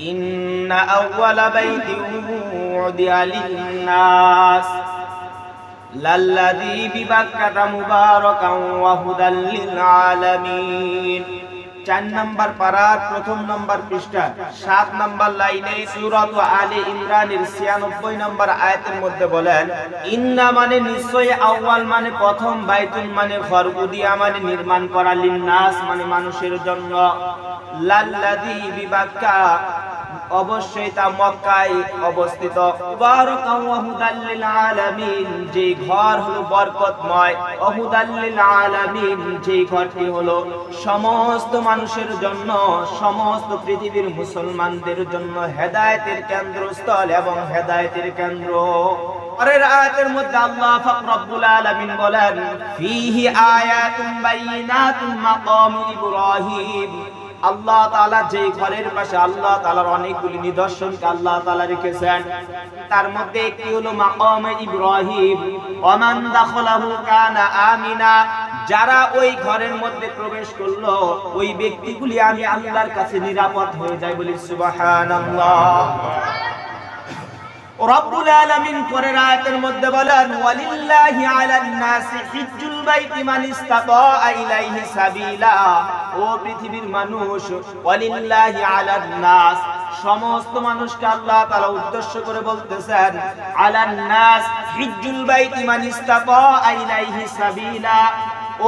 إن أول بيت وضع للناس للذي ببكة مباركا وهدى للعالمين চার নম্বর পারার প্রথম নম্বর পৃষ্ঠা সাত নম্বর লাইনে সুরত আলী ইমরানের ছিয়ানব্বই নম্বর আয়াতের মধ্যে বলেন ইন্না মানে নিশ্চয় আউয়াল মানে প্রথম বাইতুল মানে ঘর উদিয়া মানে নির্মাণ করা লিন্নাস মানে মানুষের জন্য লাল্লাদি বিবাক্কা অবশ্যই তা মক্কায় অবস্থিত। যে ঘর হলো বরকতময়। হুদাল আলামিন যে ঘরটি হলো সমস্ত মানুষের জন্য, সমস্ত পৃথিবীর মুসলমানদের জন্য হেদায়েতের কেন্দ্রস্থল এবং হেদায়েতের কেন্দ্র। পরের আয়াতের মধ্যে আল্লাহ পাক রব্বুল বলেন, ফিহি মাকাম ইব্রাহিম। আল্লাহ তালা যে ঘরের পাশে আল্লাহ তালার অনেকগুলি নিদর্শনকে আল্লাহ তালা রেখেছেন, তার মধ্যে একটি হলো মাকাম ইব্রাহিম। অমান দাখলাহু কানা আমিনা। যারা ওই ঘরের মধ্যে প্রবেশ করল, ওই ব্যক্তিগুলি আমি আল্লাহর কাছে নিরাপদ হয়ে যায় বলি সুবহানাল্লাহ। রব্বুল আলামিন পরের আয়াতের মধ্যে বলেন, ওয়ালিল্লাহি আলান নাসি হিজ্জুল বাইতি মান ইসতাতা ইলাইহি সাবিলা। ও পৃথিবীর মানুষ, ওয়ালিল্লাহি আলান নাস। সমস্ত মানুষকে আল্লাহ তাআলা উদ্দেশ্য করে বলতেছেন, আলান নাস হিজ্জুল বাইতি মান ইসতাতা ইলাইহি সাবিলা।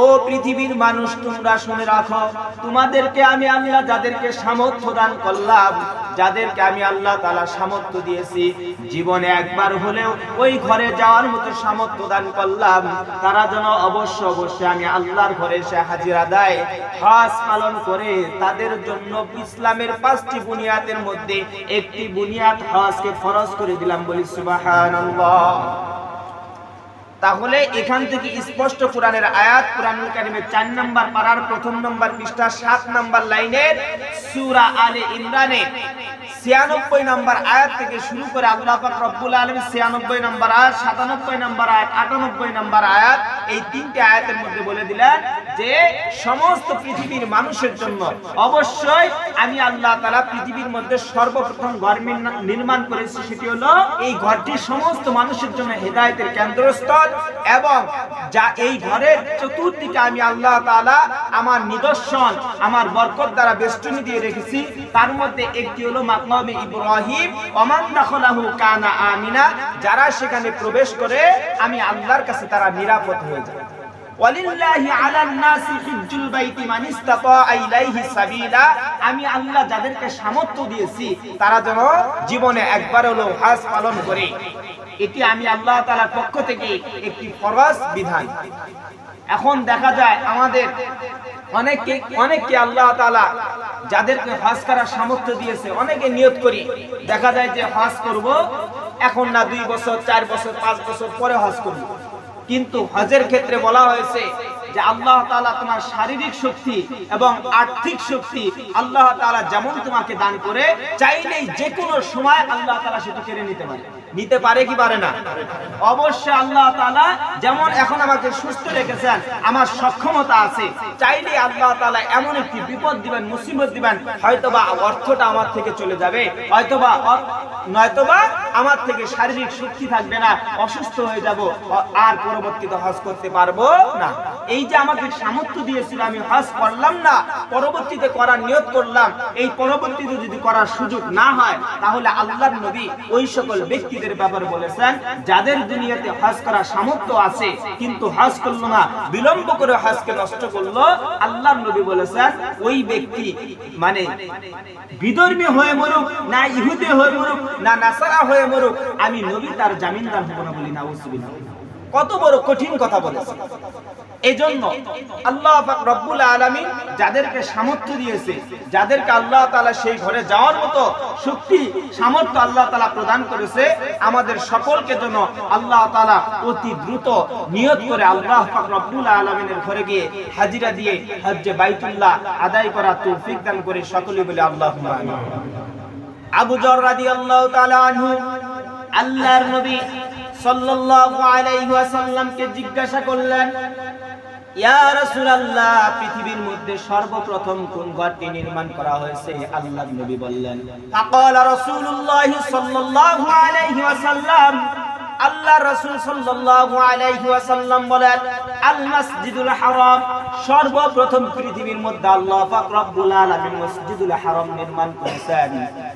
ও পৃথিবীর মানুষ, তোমরা শুনে রাখো, তোমাদেরকে আমি আল্লাহ যাদেরকে সামর্থ্য দান করলাম, যাদেরকে আমি আল্লাহ তালা সামর্থ্য দিয়েছি, জীবনে একবার হলেও ওই ঘরে যাওয়ার মতো সামর্থ্য দান করলাম, তারা যেন অবশ্য অবশ্যই আমি আল্লাহর ঘরে এসে হাজিরা দেয়, হজ পালন করে তাদের জন্য ইসলামের পাঁচটি বুনিয়াদের মধ্যে একটি বুনিয়াদ হজকে ফরজ করে দিলাম বলি সুবহানাল্লাহ। তাহলে এখান থেকে স্পষ্ট কোরআনের আয়াত, কোরআনুল কারিমের চার নম্বর পাড়ার প্রথম নম্বর পৃষ্ঠা সাত নম্বর লাইনের সুরা আলে ইমরানের ছিয়ানব্বই নম্বর আয়াত থেকে শুরু করে আল্লাহ রব্বুল আলম ছিয়ানব্বই নম্বর আয়াত, সাতানব্বই নম্বর আয়াত, আটানব্বই নম্বর আয়াত এই তিনটে আয়াতের মধ্যে বলে দিলেন যে সমস্ত পৃথিবীর মানুষের জন্য অবশ্যই আমি আল্লাহ তালা পৃথিবীর মধ্যে সর্বপ্রথম ঘর নির্মাণ করেছি, সেটি হলো এই ঘরটি সমস্ত মানুষের জন্য হেদায়েতের কেন্দ্রস্থল এবং যা এই ঘরের চতুর্দিকে আমি আল্লাহ তাআলা আমার নিদর্শন, আমার বরকত দ্বারা বেষ্টনী দিয়ে রেখেছি। তার মধ্যে একটি হলো মাকমামে ইব্রাহিম, ওমান দাখলাহু কানা আমিনা, যারা সেখানে প্রবেশ করে আমি আল্লাহর কাছে তারা নিরাপদ হয়ে যায়। আমি আল্লাহ যাদেরকে সামর্থ্য দিয়েছি, তারা যেন জীবনে একবার হলো হজ পালন করে। এটি আমি আল্লাহ তাআলার পক্ষ থেকে একটি ফরজ বিধান। এখন দেখা যায় আমাদের অনেকে অনেককে আল্লাহ তাআলা যাদেরকে হজ করার সামর্থ্য দিয়েছে, অনেকে নিয়ত করি। দেখা যায় যে হজ করব, এখন না দুই বছর, চার বছর, পাঁচ বছর পরে হজ করব। কিন্তু হজের ক্ষেত্রে বলা হয়েছে যে আল্লাহ তাআলা তোমার শারীরিক শক্তি এবং আর্থিক শক্তি আল্লাহ তাআলা যেমন তোমাকে দান করে, চাইলেই যে কোনো সময় আল্লাহ তাআলা সেটা কেড়ে নিতে পারে। নিতে পারে কি পারে না? অবশ্যই আল্লাহ তাআলা যেমন এখন আমাকে সুস্থ রেখেছেন, আমার সক্ষমতা আছে চাইলে আল্লাহ তাআলা এমন একটি বিপদ দিবেন, মুসিবত দিবেন, হয়তোবা অর্থটা আমার থেকে চলে যাবে, হয়তোবা নয়তোবা আমার থেকে শারীরিক শক্তি থাকবে না, অসুস্থ হয়ে যাব, আর পরবর্তীতে হজ করতে পারব না। এই যে আমাকে সামর্থ্য দিয়েছিল, আমি হজ করলাম না, পরবর্তীতে করার নিয়ত করলাম। এই পরবর্তীতে যদি করার সুযোগ না হয়, তাহলে আল্লাহর নবী ওই সকল ব্যক্তিদের ব্যাপারে বলেছেন, যাদের দুনিয়াতে হজ করার সামর্থ্য আছে, কিন্তু হজ করল না, বিলম্ব করে হজকে নষ্ট করল, আল্লাহর নবী বলেছেন, ওই ব্যক্তি মানে বিধর্মী হয়ে মরুক, না ইহুদি হয়ে মরুক, না নাসারা হয়ে মরুক, আমি নবী তার জামিনদার হব না বলি না কত বড় কঠিন কথা বলেছে এজন্য আল্লাহ রব্বুল আলামিন যাদেরকে সামর্থ্য দিয়েছে, যাদেরকে আল্লাহ তালা সেই ঘরে যাওয়ার মতো শক্তি, সামর্থ্য আল্লাহ তালা প্রদান করেছে, আমাদের সকলকে যেন আল্লাহ তালা অতি দ্রুত নিয়ত করে আল্লাহ রব্বুল আলামিনের ঘরে গিয়ে হাজিরা দিয়ে হজ্জে বাইতুল্লাহ আদায় করা তৌফিক দান করে সকলে বলে আল্লাহ আবু জর তাআলা আনহু, আল্লাহর নবী সাল্লাল্লাহু আলাইহি ওয়াসাল্লামকে জিজ্ঞাসা করলেন পৃথিবীর মধ্যে সর্বপ্রথম ঘরটি নির্মাণ করা হয়েছে? আল্লাহ সর্বপ্রথম পৃথিবীর মধ্যে আল্লাহ পাক রব্বুল মসজিদুল হারাম নির্মাণ করেছেন।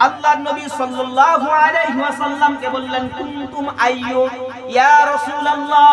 আল্লাহর নবী সাল্লাল্লাহু আলাইহি বললেন, কুনতুম আইয়ু ইয়া রাসূলুল্লাহ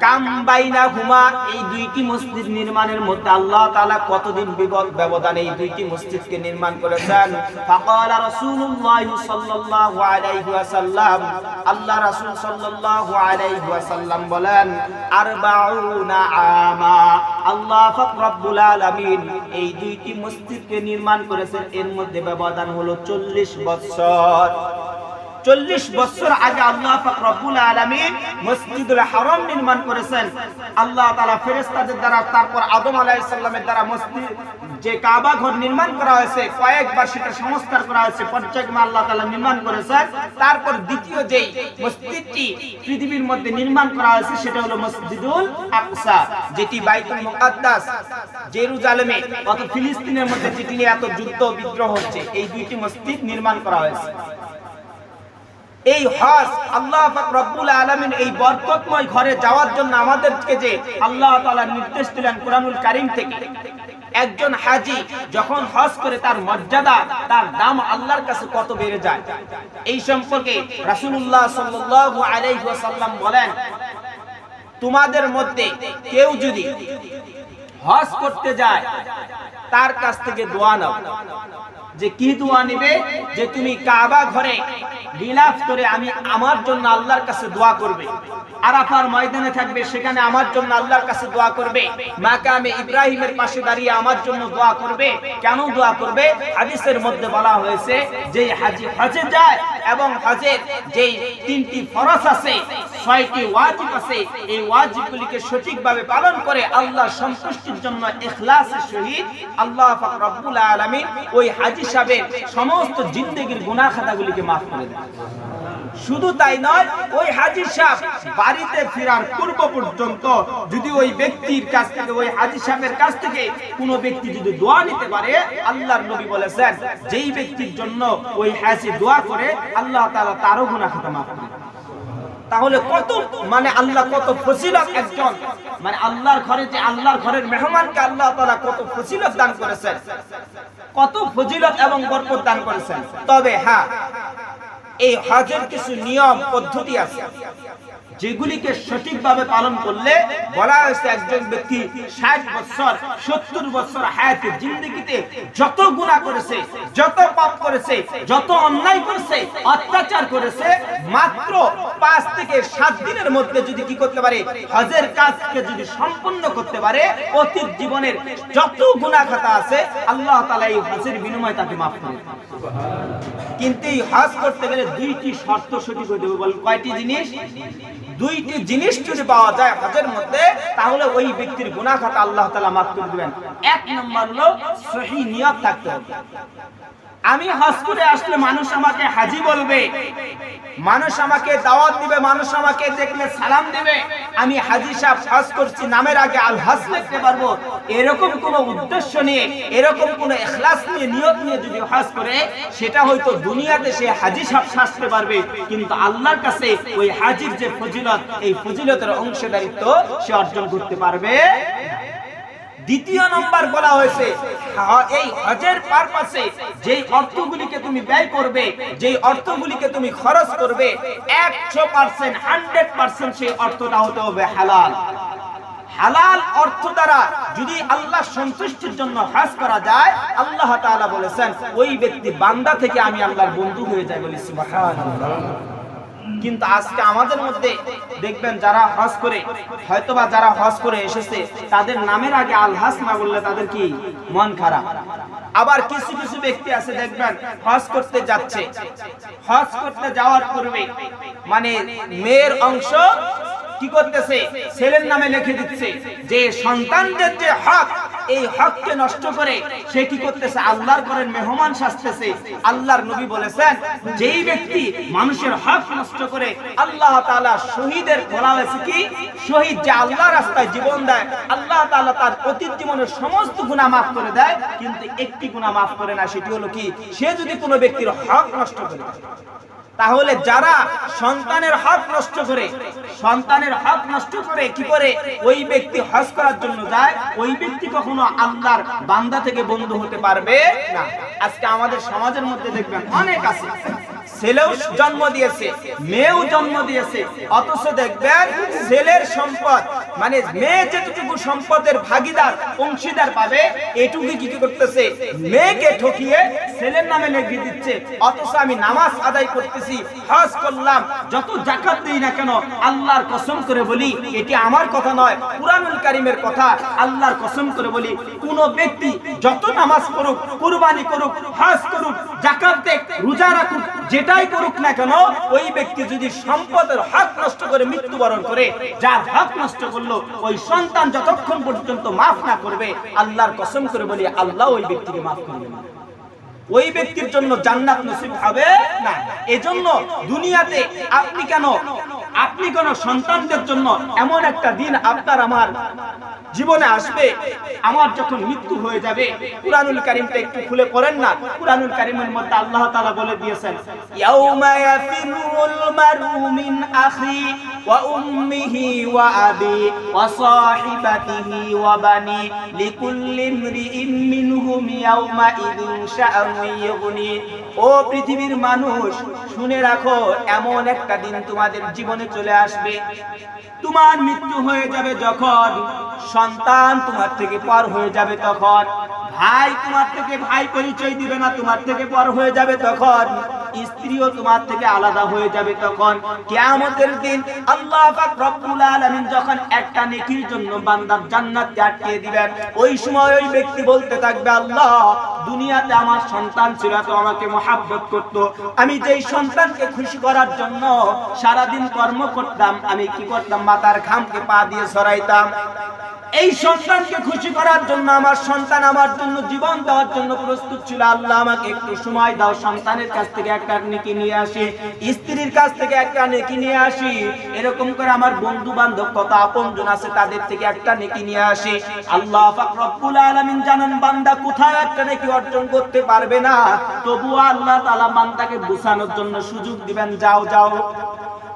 কাম বাইনা হুমা এই দুইটি মসজিদ নির্মাণের মধ্যে আল্লাহ তাআলা কতদিন ব্যবধানে এই দুইটি মসজিদকে নির্মাণ করেছেন? আল্লাহ রাসূল সাল্লাল্লাহু বলেন আমা আল্লাহ এই দুইটি মসজিদকে নির্মাণ করেছেন। এর মধ্যে ব্যবধান হলো 40 বছর। চল্লিশ বছর আগে আল্লাহ রব্বুল আলামিন মসজিদুল হারাম নির্মাণ করেছেন। আল্লাহ তাআলা ফেরেশতাদের দ্বারা, তারপর আদম আলাইহিস সালামের দ্বারা মসজিদ, যে কাবা ঘর নির্মাণ করা হয়েছে, কয়েকবার সেটা সংস্কার করা হয়েছে পর্যায়ক্রমে আল্লাহ তালা নির্মাণ করেছেন। তারপর দ্বিতীয় যেই মসজিদটি পৃথিবীর মধ্যে নির্মাণ করা হয়েছে, সেটা হলো মসজিদুল আকসা, যেটি বাইতুল মুকাদ্দাস, জেরুজালেমে অত ফিলিস্তিনের মধ্যে যেটি নিয়ে এত যুদ্ধ বিদ্রোহ হচ্ছে, এই দুইটি মসজিদ নির্মাণ করা হয়েছে। এই হজ আল্লাহ রব্বুল আলামিন এই বরকতময় ঘরে যাওয়ার জন্য আমাদেরকে যে আল্লাহ তাআলা নির্দেশ দিলেন কোরআনুল কারিম থেকে। একজন হাজি যখন হজ করে তার মর্যাদা, তার দাম আল্লাহর কাছে কত বেড়ে যায়? এই সম্পর্কে রাসূলুল্লাহ সাল্লাল্লাহু আলাইহি বলেন, তোমাদের মধ্যে কেউ যদি হজ করতে যায়, তার কাছ থেকে দোয়া নাও। যে কি দোয়া নিবে? যে তুমি কাবা ঘরে বিলাপ করে আমি আমার জন্য আল্লাহর কাছে দোয়া করবে। আরাফার ময়দানে থাকবে, সেখানে আমার জন্য আল্লাহর কাছে দোয়া করবে। মাকামে ইব্রাহিমের পাশে দাঁড়িয়ে আমার জন্য দোয়া করবে। কেন দোয়া করবে? হাদিসের মধ্যে বলা হয়েছে যে হাজি হজে যায় এবং হজের যে তিনটি ফরজ আছে, ছয়টি ওয়াজিব আছে, এই ওয়াজিবগুলিকে সঠিকভাবে পালন করে আল্লাহ সন্তুষ্টির জন্য ইখলাসের সহিত আল্লাহ পাক রব্বুল আলামিন ওই হাজি সাহেবের সমস্ত জিন্দেগীর গুনাহ খাতাগুলিকে মাফ করে দেন শুধু তাই নয়, ওই হাজি সাহেব বাড়িতে ফেরার পূর্ব পর্যন্ত যদি ওই ব্যক্তির কাছ থেকে, ওই হাজি সাহেবের কাছ থেকে কোনো ব্যক্তি যদি দোয়া নিতে পারে, আল্লাহর নবী বলেছেন, যেই ব্যক্তির জন্য ওই হাজি দোয়া করে, আল্লাহ তাআলা তারও গুনাহ খাতা মাফ করে। তাহলে কত মানে আল্লাহ কত ফজিলত একজন মানে আল্লাহর ঘরে যে আল্লাহর ঘরের মেহমানকে আল্লাহ তাআলা কত ফজিলত দান করেছেন কত ফজিলত এবং বরকত দান করেছেন। তবে হ্যাঁ এই হজের কিছু নিয়ম পদ্ধতি আছে। যেগুলিকে সঠিকভাবে পালন করলে বলা হয়েছে একজন ব্যক্তি ষাট বছর, সত্তর বছর হায়াতের জিন্দগিতে যত গুণা করেছে, যত পাপ করেছে, যত অন্যায় করেছে, অত্যাচার করেছে, মাত্র পাঁচ থেকে সাত দিনের মধ্যে যদি কি করতে পারে, হজের কাজকে যদি সম্পূর্ণ করতে পারে, অতীত জীবনের যত গুণা খাতা আছে, আল্লাহ তালা এই হজের বিনিময় তাকে মাফ করে কিন্তু এই হজ করতে গেলে দুইটি শর্ত সঠিক হইতে হবে। বল, কয়টি জিনিস? দুইটি জিনিস যদি পাওয়া যায় হজের মধ্যে, তাহলে ওই ব্যক্তির গুণা খাতা আল্লাহ তালা মাফ করে দিবেন। এক নম্বর হলো সহি নিয়ত থাকতে হবে। আমি হজ করে আসলে মানুষ আমাকে হাজি বলবে। মানুষ আমাকে দাওয়াত দিবে, মানুষ আমাকে দেখলে সালাম দিবে। আমি হাজি সাহেব হজ করছি, নামের আগে আল হজ লিখতে পারব। এরকম কোন উদ্দেশ্য নিয়ে, এরকম কোন এখলাস নিয়ে, নিয়ত নিয়ে যদি হজ করে, সেটা হয়তো দুনিয়াতে সে হাজি সাহেব শাসতে পারবে। কিন্তু আল্লাহর কাছে ওই হাজির যে ফজিলত, এই ফজিলতের অংশীদারিত্ব সে অর্জন করতে পারবে দ্বিতীয় নম্বর বলা হয়েছে এই হজের পারপাসে যেই অর্থগুলিকে তুমি ব্যয় করবে, যেই অর্থগুলিকে তুমি খরচ করবে, একশো পার্সেন্ট হান্ড্রেড পার্সেন্ট সেই অর্থটা হতে হবে হালাল। হালাল অর্থ দ্বারা যদি আল্লাহ সন্তুষ্টির জন্য হজ করা যায়, আল্লাহ তাআলা বলেছেন, ওই ব্যক্তি বান্দা থেকে আমি আল্লাহর বন্ধু হয়ে যায় বলি, সুবহানাল্লাহ। কিন্তু আজকে আমাদের মধ্যে দেখবেন যারা হজ করে, হয়তোবা যারা হজ করে এসেছে, তাদের নামের আগে আল হাস না বললে তাদের কি মন খারাপ? আবার কিছু কিছু ব্যক্তি আছে দেখবেন হজ করতে যাচ্ছে। হজ করতে যাওয়ার পূর্বে মানে মেয়ের অংশ কি করতেছে? ছেলের নামে লিখে দিচ্ছে যে সন্তানদের যে হক এই হককে নষ্ট করে সে কি করতেছে? আল্লাহর ঘরের মেহমান সাজতেছে। আল্লাহর নবী বলেছেন, যেই ব্যক্তি মানুষের হক নষ্ট করে, আল্লাহ তাআলা শহীদের বলা হয়েছে কি? শহীদ যে আল্লাহ রাস্তায় জীবন দেয়, আল্লাহ তাআলা তার অতীত জীবনের সমস্ত গুনাহ মাফ করে দেয়, কিন্তু একটি গুনাহ মাফ করে না, সেটি হলো কি? সে যদি কোনো ব্যক্তির হক নষ্ট করে, তাহলে যারা সন্তানের হক নষ্ট করে, সন্তানের হক নষ্ট করে, কি করে? ওই ব্যক্তি হজ করার জন্য যায়, ওই ব্যক্তি কখনো আল্লাহর বান্দা থেকে বন্ধু হতে পারবে না। আজকে আমাদের সমাজের মধ্যে দেখবেন অনেক আছে। ছেলেও জন্ম দিয়েছে, মেয়েও জন্ম দিয়েছে। অথচ দেখবেন ছেলের সম্পদ মানে মেয়ে যেটুকু সম্পদের ভাগিদার, অংশীদার পাবে এটুকু কি করতেছে? মেয়েকে ঠকিয়ে ছেলের নামে লিখে দিচ্ছে। অথচ আমি নামাজ আদায় করতেছি, হজ করলাম, যত জাকাত দেই না কেন আল্লাহর কসম করে বলি, এটি আমার কথা নয়, কুরআনুল কারিমের কথা, আল্লাহর কসম করে বলি। কোন ব্যক্তি যত নামাজ করুক কুরবানি করুক, হজ করুক জাকাত দেখ রোজা রাখুক, যেটাই করুক না কেন, ওই ব্যক্তি যদি সম্পদের হক নষ্ট করে মৃত্যুবরণ করে, যার হক নষ্ট করল, ওই সন্তান যতক্ষণ পর্যন্ত মাফ না করবে, আল্লাহর কসম করে বলি, আল্লাহ ওই ব্যক্তিকে মাফ করবে না। ওই ব্যক্তির জন্য জান্নাত নসিব হবে না। এজন্য দুনিয়াতে আপনি কেন আপনি কোন সন্তানদের জন্য এমন একটা দিন আপনার আমার জীবনে আসবে। আমার যখন মৃত্যু হয়ে যাবে, কুরআনুল কারীমটা একটু খুলে পড়েন না? কুরআনুল কারীমের মধ্যে আল্লাহ তাআলা বলে দিয়েছেন, ইয়াউমা ইয়াফিরুল মারু মিন আখি ওয়া উম্মিহি ওয়া আবি ওয়া সাহিবাতিহি ওয়া বানি লিকুল্লি ইমরিইন মিনহুম ইয়াউমা ইদিন শাআনু ইয়ুগনি ও পৃথিবীর মানুষ, শুনে রাখো, এমন একটা দিন তোমাদের জীবনে চলে আসবে। তোমার মৃত্যু হয়ে যাবে যখন সন্তান তোমার থেকে পর হয়ে যাবে তখন। ভাই তোমার থেকে ভাই পরিচয় দিবে না, তোমার থেকে পর হয়ে যাবে তখন স্ত্রীও তোমার থেকে আলাদা হয়ে যাবে তখন কিয়ামতের দিন আল্লাহ পাক রব্বুল আলামিন যখন একটা নেকির জন্য বান্দার জান্নাতে আটকে দিবেন, ওই সময় ওই ব্যক্তি বলতে থাকবে, আল্লাহ, দুনিয়াতে আমার সন্তান ছিল, তো আমাকে মহাব্বত করত। আমি যেই সন্তানকে খুশি করার জন্য সারাদিন কর্ম করতাম, আমি কি করতাম? মাথার ঘামকে পা দিয়ে সরাইতাম। এই সন্তানকে খুশি করার জন্য, আমার সন্তান আমার জন্য, জীবন দেওয়ার জন্য প্রস্তুত ছিল। আল্লাহ আমাকে একটু সময় দাও, সন্তানের কাছ থেকে একটা নেকি নিয়ে আসি, স্ত্রীর কাছ থেকে একটা নেকি নিয়ে আসি। এরকম করে আমার বন্ধু বান্ধব কত আপনজন আছে, তাদের থেকে একটা নেকি নিয়ে আসি। আল্লাহ রব্বুল আলামিন জানেন, বান্দা কোথায় একটা নেকি অর্জন করতে পারবে না। তবুও আল্লাহ তাআলা বান্দাকে বুঝানোর জন্য সুযোগ দিবেন, যাও যাও।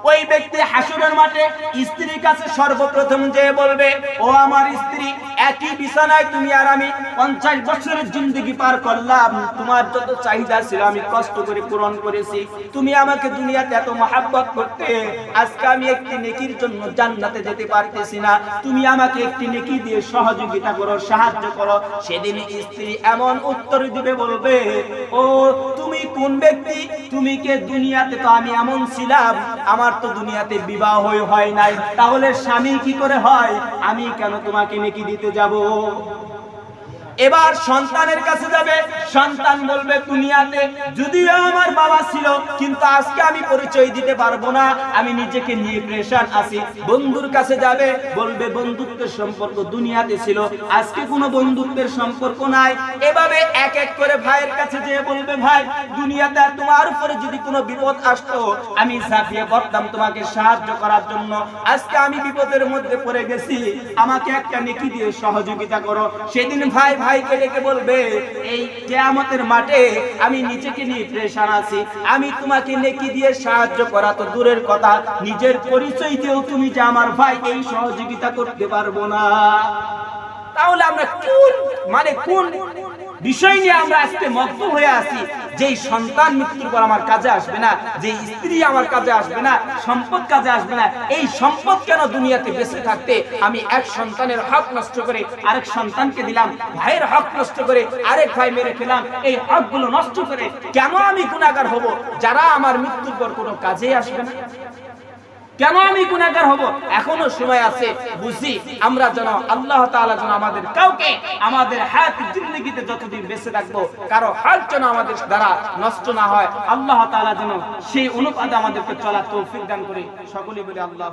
ওই ব্যক্তি হাসুরের মাঠে স্ত্রীর কাছে সর্বপ্রথম যে বলবে, ও আমার স্ত্রী, একই বিছানায় তুমি আর আমি পঞ্চাশ বছরের জিন্দগি পার করলাম। তোমার যত চাহিদা ছিল আমি কষ্ট করে পূরণ করেছি। তুমি আমাকে দুনিয়াতে এত মহাব্বত করতে, আজকে আমি একটি নেকির জন্য জান্নাতে যেতে পারতেছি না। তুমি আমাকে একটি নেকি দিয়ে সহযোগিতা করো, সাহায্য করো। সেদিন স্ত্রী এমন উত্তর দিবে, বলবে, ও, তুমি কোন ব্যক্তি? তুমি কে দুনিয়াতে? তো আমি এমন ছিলাম, আমার তো দুনিয়াতে বিবাহ হয়ে হয় নাই। তাহলে স্বামী কি করে হয়? আমি কেন তোমাকে নেকি দিতে যাব? এবার সন্তানের কাছে যাবে, সন্তান বলবে, দুনিয়াতে যদিও আমার বাবা ছিল, কিন্তু আজকে আমি পরিচয় দিতে পারব না, আমি নিজেকে নিয়ে প্রেশার আছি। বন্ধুর কাছে যাবে, বলবে, বন্ধুত্বের সম্পর্ক দুনিয়াতে ছিল, আজকে কোনো বন্ধুত্বের সম্পর্ক নাই। এভাবে এক এক করে ভাইয়ের কাছে যেয়ে বলবে, ভাই, দুনিয়াতে আর তোমার উপরে যদি কোনো বিপদ আসতো, আমি ঝাঁপিয়ে পড়তাম তোমাকে সাহায্য করার জন্য। আজকে আমি বিপদের মধ্যে পড়ে গেছি, আমাকে একটা নেকি দিয়ে সহযোগিতা করো। সেদিন ভাই ভাই ভাইকে ডেকে বলবে, এই কেয়ামতের মাঠে আমি নিজেকে নিয়ে প্রেশান আছি। আমি তোমাকে নেকি দিয়ে সাহায্য করা তো দূরের কথা। নিজের পরিচয় দিয়েও তুমি যে আমার ভাইকে এই সহযোগিতা করতে পারব না। তাহলে আমরা কোন মানে কোন বিষয় নিয়ে আমরা আজকে মগ্ন হয়ে আছি? যেই সন্তান মৃত্যুর পর আমার কাজে আসবে না যে স্ত্রী আমার কাজে আসবে না, সম্পদ কাজে আসবে না, এই সম্পদ কেন দুনিয়াতে বেঁচে থাকতে আমি এক সন্তানের হক নষ্ট করে আরেক সন্তানকে দিলাম, ভাইয়ের হক নষ্ট করে আরেক ভাই মেরে ফেলাম এই হকগুলো নষ্ট করে কেন আমি গুণাগার হব? যারা আমার মৃত্যুর পর কোনো কাজে আসবে না। কেন আমি গুণাগার হব? এখনও সময় আছে, বুঝি? আমরা যেন আল্লাহ তাআলা যেন আমাদের কাউকে আমাদের হায়াত জিন্দিগিতে যতদিন বেঁচে থাকব, কারও হাত যেন আমাদের দ্বারা নষ্ট না হয়, আল্লাহ তাআলা যেন সেই অনুপাতে আমাদেরকে চলার তৌফিক দান করে। সকলে বলে আল্লাহ